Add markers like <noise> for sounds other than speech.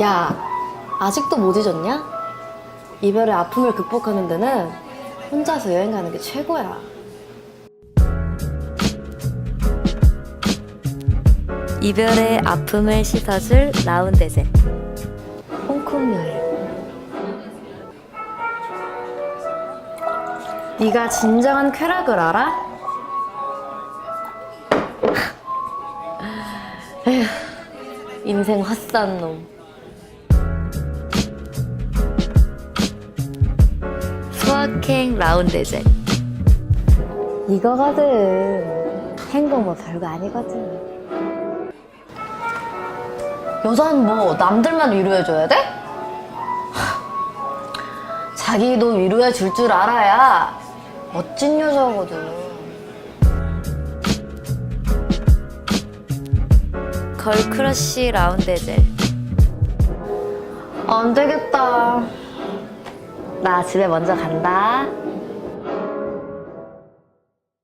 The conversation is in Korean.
야, 아직도 못 잊었냐? 이별의 아픔을 극복하는 데는 혼자서 여행 가는 게 최고야. 이별의 아픔을 씻어줄 라운데젤. 홍콩 여행. 네가 진정한 쾌락을 알아? <laughs> 에휴, 인생 헛산 놈. 소확행 라운데젤. 이거거든. 행복 뭐 별거 아니거든. 여자는 뭐 남들만 위로해줘야 돼? 하, 자기도 위로해 줄 줄 알아야 멋진 여자거든. 걸크러쉬 라운데젤. 안 되겠다. 나 집에 먼저 간다.